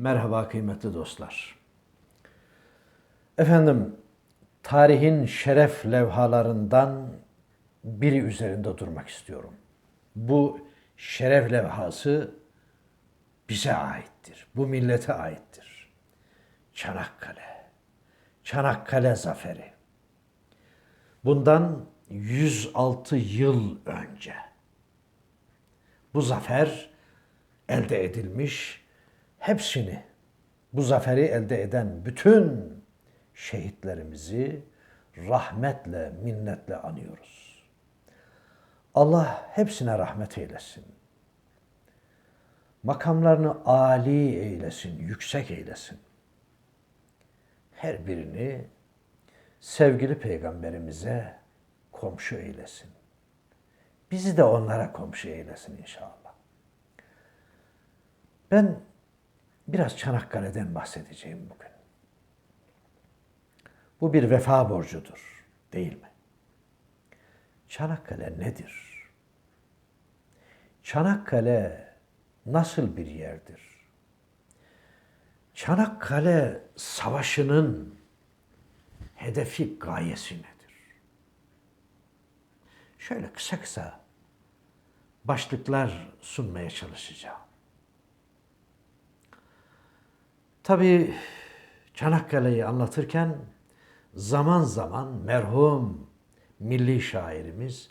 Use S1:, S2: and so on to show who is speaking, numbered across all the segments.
S1: Merhaba kıymetli dostlar. Efendim, tarihin şeref levhalarından biri üzerinde durmak istiyorum. Bu şeref levhası bize aittir. Bu millete aittir. Çanakkale. Çanakkale zaferi. Bundan 106 yıl önce bu zafer elde edilmiş. Hepsini bu zaferi elde eden bütün şehitlerimizi rahmetle, minnetle anıyoruz. Allah hepsine rahmet eylesin. Makamlarını âli eylesin, yüksek eylesin. Her birini sevgili peygamberimize komşu eylesin. Bizi de onlara komşu eylesin inşallah. Ben biraz Çanakkale'den bahsedeceğim bugün. Bu bir vefa borcudur, değil mi? Çanakkale nedir? Çanakkale nasıl bir yerdir? Çanakkale Savaşı'nın hedefi, gayesi nedir? Şöyle kısa kısa başlıklar sunmaya çalışacağım. Tabii Çanakkale'yi anlatırken zaman zaman merhum milli şairimiz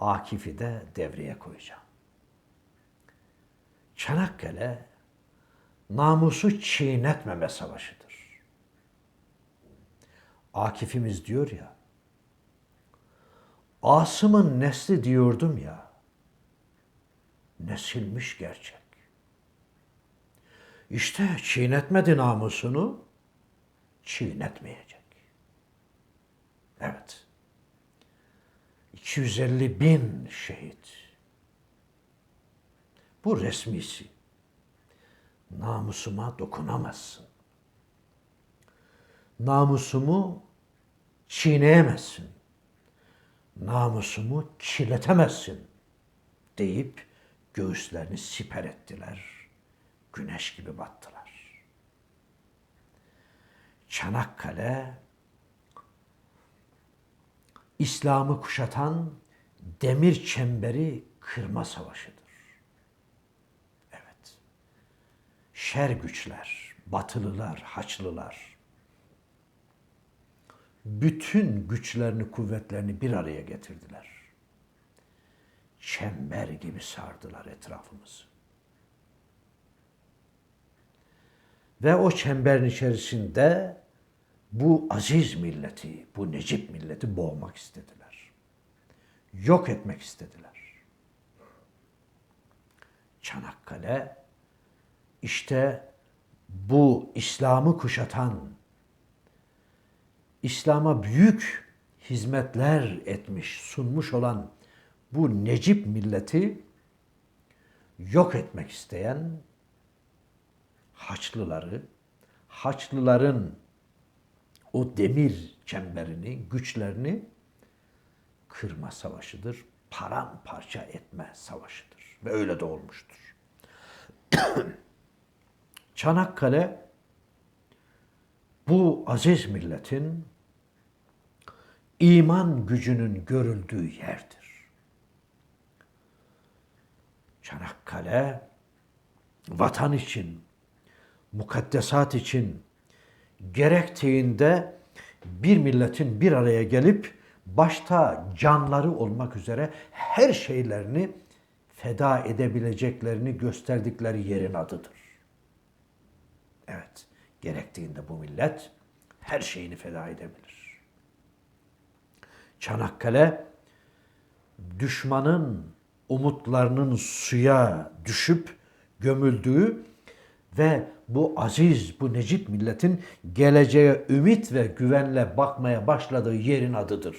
S1: Akif'i de devreye koyacağım. Çanakkale namusu çiğnetmeme savaşıdır. Akif'imiz diyor ya, Asım'ın nesli diyordum ya, nesilmiş gerçek. İşte çiğnetmedi namusunu, çiğnetmeyecek. Evet. 250 bin şehit. Bu resmisi. Namusuma dokunamazsın. Namusumu çiğneyemezsin. Namusumu çiletemezsin deyip göğüslerini siper ettiler. Güneş gibi battılar. Çanakkale İslam'ı kuşatan demir çemberi kırma savaşıdır. Evet. Şer güçler, batılılar, haçlılar bütün güçlerini, kuvvetlerini bir araya getirdiler. Çember gibi sardılar etrafımızı. Ve o çemberin içerisinde bu aziz milleti, bu Necip milleti boğmak istediler. Yok etmek istediler. Çanakkale işte bu İslam'ı kuşatan, İslam'a büyük hizmetler etmiş, sunmuş olan bu Necip milleti yok etmek isteyen Haçlıları, Haçlıların o demir çemberini, güçlerini kırma savaşıdır. Paramparça etme savaşıdır. Ve öyle de olmuştur. Çanakkale bu aziz milletin iman gücünün görüldüğü yerdir. Çanakkale vatan için, mukaddesat için gerektiğinde bir milletin bir araya gelip başta canları olmak üzere her şeylerini feda edebileceklerini gösterdikleri yerin adıdır. Evet, gerektiğinde bu millet her şeyini feda edebilir. Çanakkale düşmanın umutlarının suya düşüp gömüldüğü ve bu aziz, bu Necip milletin geleceğe ümit ve güvenle bakmaya başladığı yerin adıdır.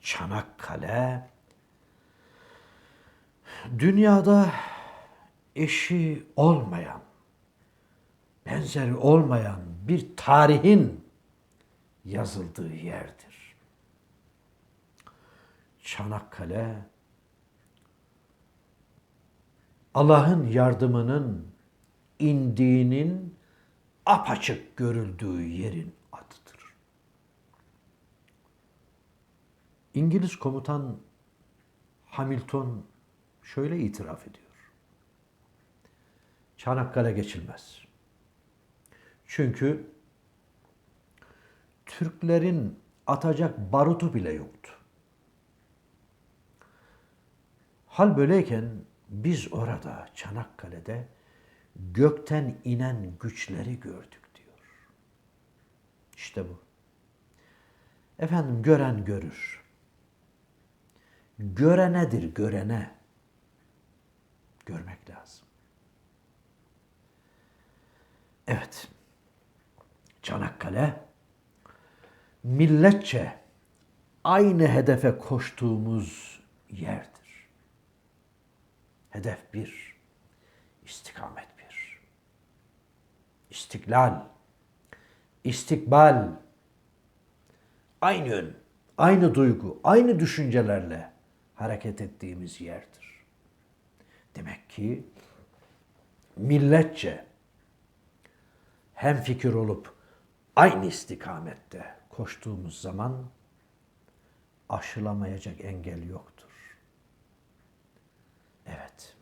S1: Çanakkale dünyada eşi olmayan, benzeri olmayan bir tarihin yazıldığı yerdir. Çanakkale Allah'ın yardımının indiğinin apaçık görüldüğü yerin adıdır. İngiliz komutan Hamilton şöyle itiraf ediyor. Çanakkale geçilmez. Çünkü Türklerin atacak barutu bile yoktu. Hal böyleyken biz orada Çanakkale'de gökten inen güçleri gördük diyor. İşte bu. Efendim gören görür. Görenedir görene. Görmek lazım. Evet. Çanakkale milletçe aynı hedefe koştuğumuz yerdir. Hedef bir, istikamet bir. İstiklal, istikbal, aynı yön, aynı duygu, aynı düşüncelerle hareket ettiğimiz yerdir. Demek ki milletçe hem fikir olup aynı istikamette koştuğumuz zaman aşılamayacak engel yoktur. Evet.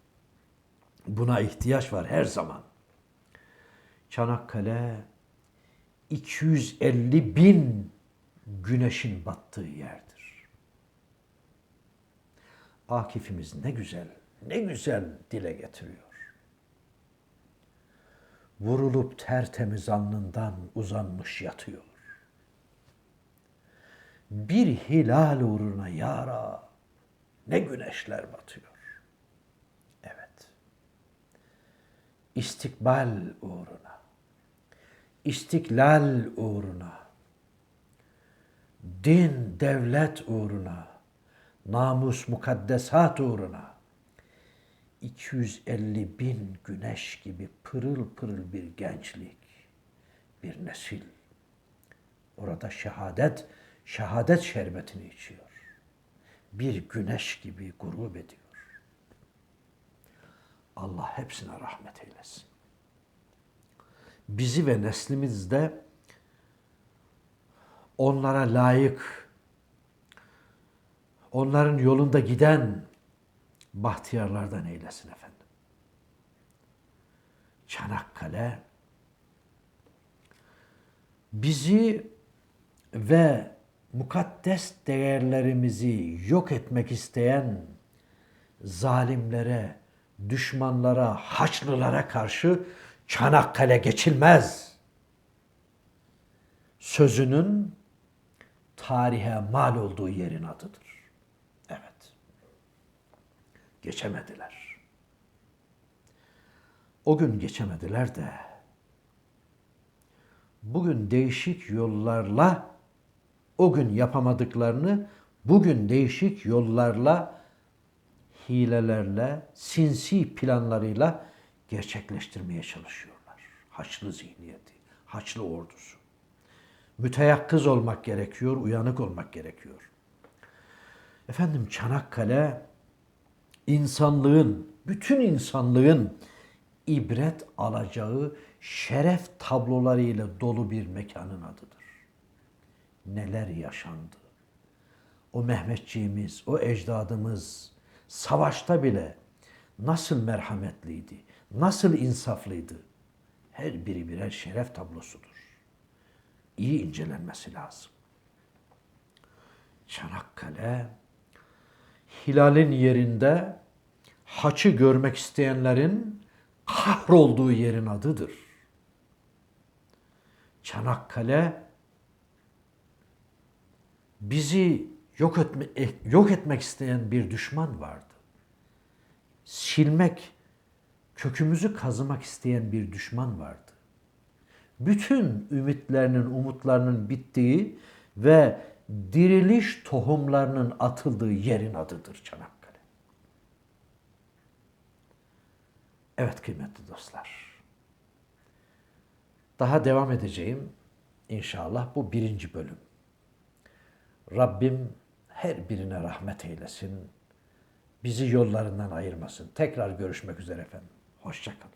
S1: Buna ihtiyaç var her zaman. Çanakkale 250 bin güneşin battığı yerdir. Akifimiz ne güzel, ne güzel dile getiriyor. Vurulup tertemiz alnından uzanmış yatıyor. Bir hilal uğruna yara ne güneşler batıyor. Evet. İstikbal uğruna, istiklal uğruna, din, devlet uğruna, namus, mukaddesat uğruna 250 bin güneş gibi pırıl pırıl bir gençlik, bir nesil. Orada şehadet, şehadet şerbetini içiyor. Bir güneş gibi grup ediyor. Allah hepsine rahmet eylesin. Bizi ve neslimizde onlara layık, onların yolunda giden bahtiyarlardan eylesin efendim. Çanakkale bizi ve mukaddes değerlerimizi yok etmek isteyen zalimlere, düşmanlara, haçlılara karşı Çanakkale geçilmez. Sözünün tarihe mal olduğu yerin adıdır. Evet. Geçemediler. O gün geçemediler de bugün değişik yollarla o gün yapamadıklarını bugün değişik yollarla hilelerle, sinsi planlarıyla gerçekleştirmeye çalışıyorlar. Haçlı zihniyeti, Haçlı ordusu. Müteyakkız olmak gerekiyor, uyanık olmak gerekiyor. Efendim Çanakkale insanlığın, bütün insanlığın ibret alacağı şeref tablolarıyla dolu bir mekanın adıdır. Neler yaşandı? O Mehmetçiğimiz, o ecdadımız savaşta bile nasıl merhametliydi, nasıl insaflıydı? Her biri birer şeref tablosudur. İyi incelenmesi lazım. Çanakkale hilalin yerinde haçı görmek isteyenlerin kahrolduğu yerin adıdır. Çanakkale bizi yok etme, yok etmek isteyen bir düşman vardı. Silmek, kökümüzü kazımak isteyen bir düşman vardı. Bütün ümitlerinin, umutlarının bittiği ve diriliş tohumlarının atıldığı yerin adıdır Çanakkale. Evet kıymetli dostlar. Daha devam edeceğim. İnşallah bu birinci bölüm. Rabbim her birine rahmet eylesin. Bizi yollarından ayırmasın. Tekrar görüşmek üzere efendim. Hoşçakalın.